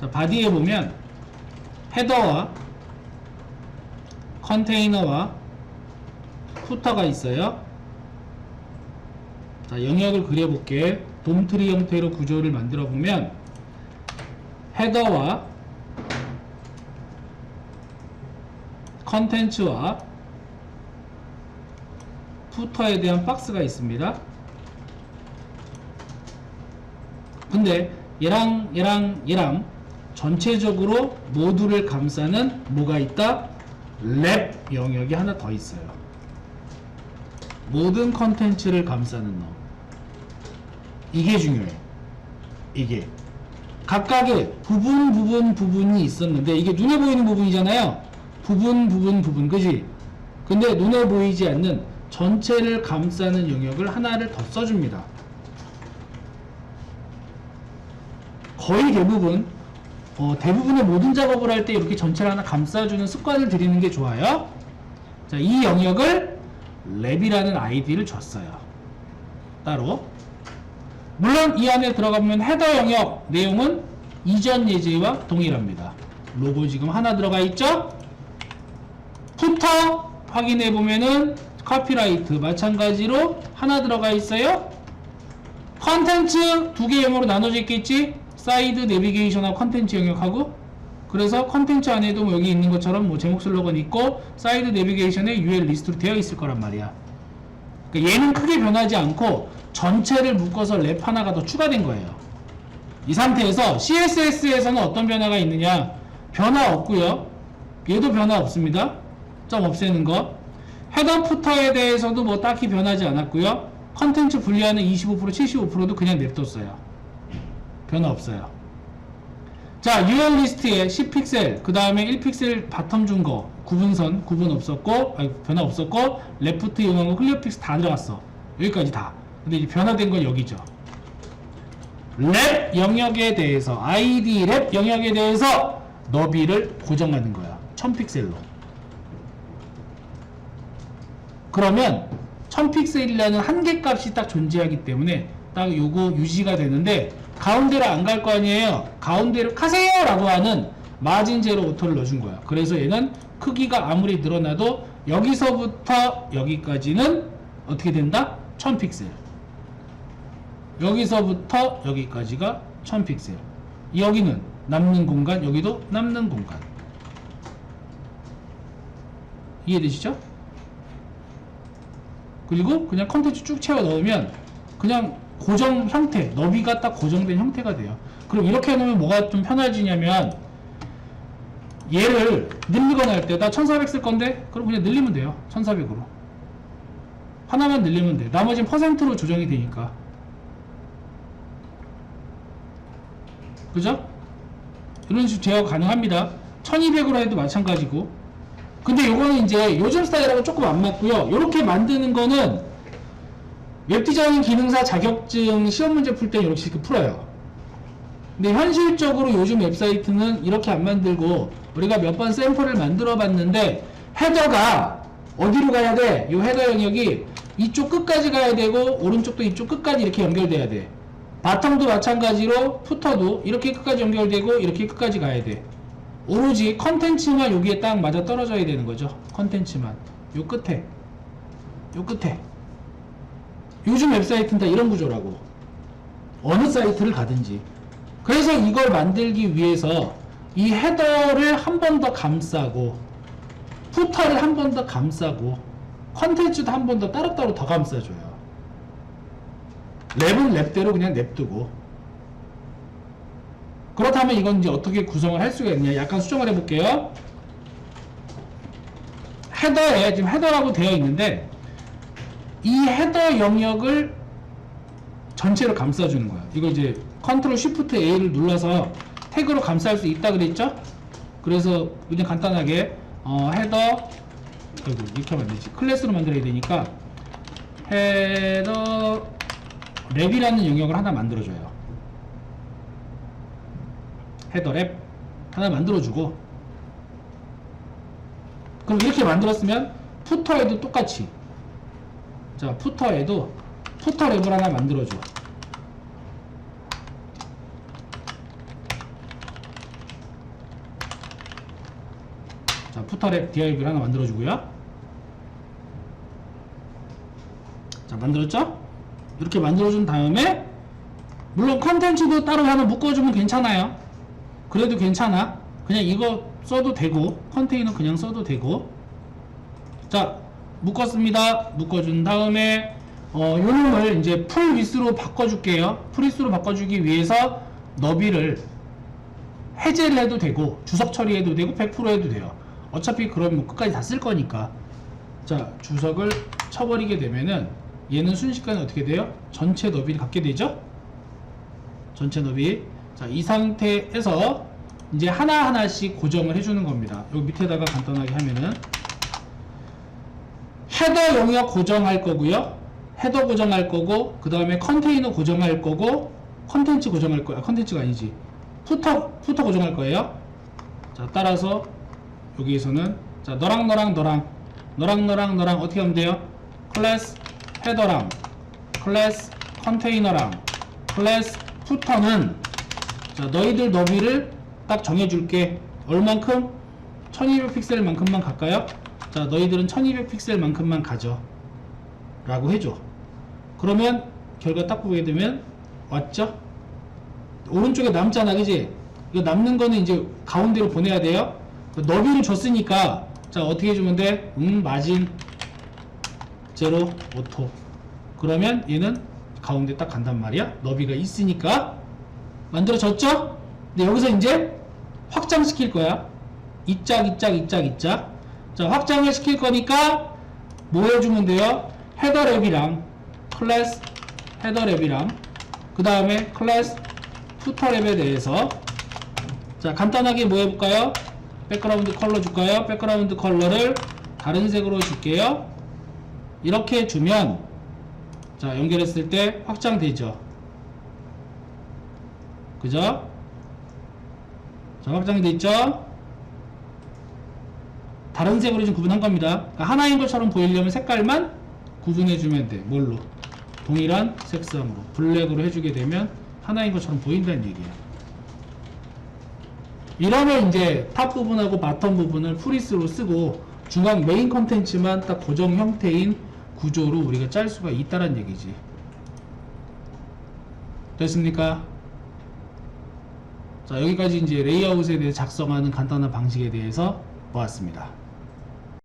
자, 바디에 보면 헤더와 컨테이너와 후터가 있어요. 자, 영역을 그려볼게. 돔트리 형태로 구조를 만들어 보면 헤더와 컨텐츠와 푸터에 대한 박스가 있습니다. 근데 얘랑 얘랑 얘랑 전체적으로 모두를 감싸는 뭐가 있다? 랩 영역이 하나 더 있어요. 모든 컨텐츠를 감싸는 놈. 이게 중요해. 이게. 각각의 부분 부분 부분이 있었는데 이게 눈에 보이는 부분이잖아요. 부분 부분 부분 그지? 근데 눈에 보이지 않는 전체를 감싸는 영역을 하나를 더 써줍니다. 거의 대부분 어, 대부분의 모든 작업을 할 때 이렇게 전체를 하나 감싸주는 습관을 들이는 게 좋아요. 자, 이 영역을 랩이라는 아이디를 줬어요. 따로. 물론 이 안에 들어가면 헤더 영역 내용은 이전 예제와 동일합니다. 로고 지금 하나 들어가 있죠? 푸터 확인해 보면은 카피라이트 마찬가지로 하나 들어가 있어요. 컨텐츠 두 개 영역으로 나눠져 있겠지? 사이드 내비게이션하고 컨텐츠 영역하고 그래서 컨텐츠 안에도 뭐 여기 있는 것처럼 뭐 제목 슬로건 있고 사이드 내비게이션에 UL 리스트로 되어 있을 거란 말이야. 그러니까 얘는 크게 변하지 않고 전체를 묶어서 랩 하나가 더 추가된 거예요. 이 상태에서 CSS에서는 어떤 변화가 있느냐? 변화 없고요. 얘도 변화 없습니다. 점 없애는 거. 헤더 푸터에 대해서도 뭐 딱히 변하지 않았고요. 컨텐츠 분리하는 25% 75%도 그냥 냅뒀어요. 변화 없어요. 자, UL 리스트에 10픽셀, 그 다음에 1픽셀 바텀 준 거, 구분선, 구분 없었고, 아니, 변화 없었고, 레프트 이용한 거, 클리어 픽스 다 들어갔어. 여기까지 다. 근데 이제 변화된 건 여기죠. 랩 영역에 대해서, ID 랩 영역에 대해서 너비를 고정하는 거야. 1000픽셀로. 그러면 1000픽셀이라는 한계 값이 딱 존재하기 때문에 딱 요거 유지가 되는데 가운데로 안 갈 거 아니에요. 가운데로 가세요! 라고 하는 마진 제로 오토를 넣어준 거야. 그래서 얘는 크기가 아무리 늘어나도 여기서부터 여기까지는 어떻게 된다? 1000픽셀. 여기서부터 여기까지가 1000픽셀. 여기는 남는 공간, 여기도 남는 공간. 이해되시죠? 그리고 그냥 컨텐츠 쭉 채워 넣으면 그냥 고정 형태, 너비가 딱 고정된 형태가 돼요. 그럼 이렇게 해놓으면 뭐가 좀 편해지냐면 얘를 늘리거나 할때나1400 쓸 건데 그럼 그냥 늘리면 돼요. 1400으로. 하나만 늘리면 돼. 나머지는 퍼센트로 조정이 되니까. 그죠? 이런 식으로 제어 가능합니다. 1200으로 해도 마찬가지고. 근데 요거는 이제 요즘 스타일하고 조금 안 맞고요. 요렇게 만드는 거는 웹디자인 기능사 자격증 시험 문제 풀때 이렇게 풀어요. 근데 현실적으로 요즘 웹사이트는 이렇게 안 만들고 우리가 몇 번 샘플을 만들어 봤는데 헤더가 어디로 가야 돼? 요 헤더 영역이 이쪽 끝까지 가야 되고 오른쪽도 이쪽 끝까지 이렇게 연결돼야 돼. 바텀도 마찬가지로 푸터도 이렇게 끝까지 연결되고 이렇게 끝까지 가야 돼. 오로지 컨텐츠만 여기에 딱 맞아 떨어져야 되는 거죠. 컨텐츠만. 요 끝에. 요 끝에. 요즘 웹사이트는 다 이런 구조라고. 어느 사이트를 가든지. 그래서 이걸 만들기 위해서 이 헤더를 한 번 더 감싸고, 푸터를 한 번 더 감싸고, 컨텐츠도 한 번 더 따로따로 더 감싸줘요. 랩은 랩대로 그냥 냅두고. 그렇다면 이건 이제 어떻게 구성을 할 수가 있냐. 약간 수정을 해볼게요. 헤더에, 지금 헤더라고 되어 있는데, 이 헤더 영역을 전체로 감싸주는 거야. 이거 이제 컨트롤 쉬프트 A를 눌러서 태그로 감쌀 수 있다 그랬죠? 그래서 그냥 간단하게 어, 헤더 이렇게 하면 안 되지. 클래스로 만들어야 되니까 헤더 랩이라는 영역을 하나 만들어줘요. 헤더 랩 하나 만들어주고 그럼 이렇게 만들었으면 푸터에도 똑같이 자 푸터에도 푸터 랩을 하나 만들어줘. 자 푸터랩 DIV를 하나 만들어주고요. 자 만들었죠? 이렇게 만들어준 다음에 물론 컨텐츠도 따로 하나 묶어주면 괜찮아요. 그래도 괜찮아. 그냥 이거 써도 되고 컨테이너 그냥 써도 되고. 자 묶었습니다. 묶어준 다음에, 어, 요놈을 이제 풀 위스로 바꿔줄게요. 풀 위스로 바꿔주기 위해서 너비를 해제를 해도 되고 주석 처리해도 되고 100% 해도 돼요. 어차피 그럼 뭐 끝까지 다 쓸 거니까. 자, 주석을 쳐버리게 되면은 얘는 순식간에 어떻게 돼요? 전체 너비를 갖게 되죠? 전체 너비. 자, 이 상태에서 이제 하나하나씩 고정을 해주는 겁니다. 여기 밑에다가 간단하게 하면은 헤더 영역 고정할 거고요. 헤더 고정할 거고, 그 다음에 컨테이너 고정할 거고, 컨텐츠 고정할 거야. 컨텐츠가 아니지. 푸터, 푸터 고정할 거예요. 자, 따라서 여기에서는 자, 너랑 너랑 너랑 너랑 너랑 너랑 어떻게 하면 돼요? 클래스 헤더랑 클래스 컨테이너랑 클래스 푸터는 자, 너희들 너비를 딱 정해줄게. 얼만큼? 1200 픽셀만큼만 갈까요? 자, 너희들은 1200 픽셀만큼만 가져. 라고 해줘. 그러면 결과 딱 보게 되면 왔죠? 오른쪽에 남잖아, 그지? 이거 남는 거는 이제 가운데로 보내야 돼요. 그 너비를 줬으니까 자 어떻게 해주면 돼? 음 마진 제로 오토. 그러면 얘는 가운데 딱 간단 말이야. 너비가 있으니까 만들어졌죠? 근데 여기서 이제 확장시킬 거야. 이짝 이짝 이짝 이짝. 자 확장을 시킬 거니까 뭐 해주면 돼요? 헤더 랩이랑 클래스 헤더 랩이랑 그 다음에 클래스 푸터 랩에 대해서 자 간단하게 뭐 해볼까요? 백그라운드 컬러 줄까요? 백그라운드 컬러를 다른 색으로 줄게요. 이렇게 주면 자 연결했을 때 확장되죠. 그죠? 자 확장이 됐죠? 다른 색으로 지금 구분한 겁니다. 그러니까 하나인 것처럼 보이려면 색깔만 구분해주면 돼. 뭘로? 동일한 색상으로 블랙으로 해주게 되면 하나인 것처럼 보인다는 얘기예요. 이러면 이제 탑 부분하고 바텀 부분을 프리스로 쓰고 중앙 메인 컨텐츠만 딱 고정 형태인 구조로 우리가 짤 수가 있다는 얘기지. 됐습니까? 자, 여기까지 이제 레이아웃에 대해 작성하는 간단한 방식에 대해서 보았습니다.